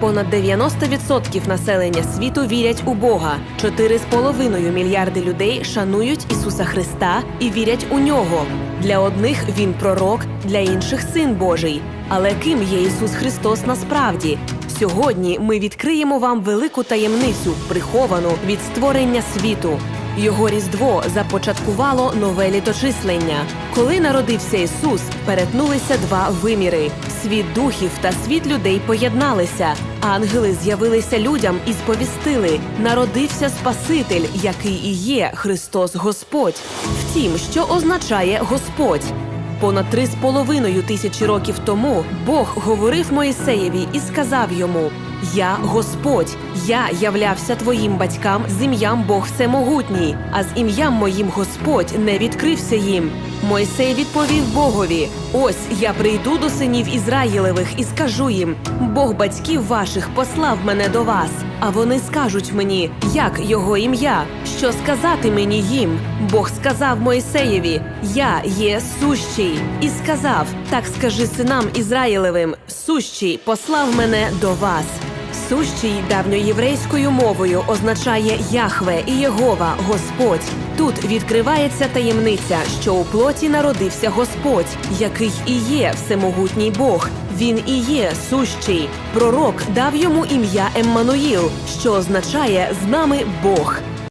Понад 90% населення світу вірять у Бога. 4,5 мільярди людей шанують Ісуса Христа і вірять у нього. Для одних він пророк, для інших син Божий. Але ким є Ісус Христос насправді? Сьогодні ми відкриємо вам велику таємницю, приховану від створення світу. Його різдво започаткувало нове літочислення. Коли народився Ісус, перетнулися два виміри: світ духів та світ людей поєдналися. Ангели з'явилися людям і сповістили: народився Спаситель, який і є Христос Господь. Втім, що означає Господь? Понад три з половиною тисячі років тому Бог говорив Моїсеєві і сказав йому: Я Господь, я являвся твоїм батькам з ім'ям Бог Всемогутній, а з ім'ям моїм Господь не відкрився їм. Мойсей відповів Богові: Ось я прийду до синів Ізраїлевих і скажу їм: Бог батьків ваших послав мене до вас. А вони скажуть мені, як його ім'я, що сказати мені їм. Бог сказав Мойсеєві: Я є сущий, і сказав: Так скажи синам Ізраїлевим: сущий послав мене до вас. Сущий давньоєврейською мовою означає Яхве і Єгова, Господь. Тут відкривається таємниця, що у плоті народився Господь, який і є всемогутній Бог. Він і є сущий. Пророк дав йому ім'я Еммануїл, що означає з нами Бог.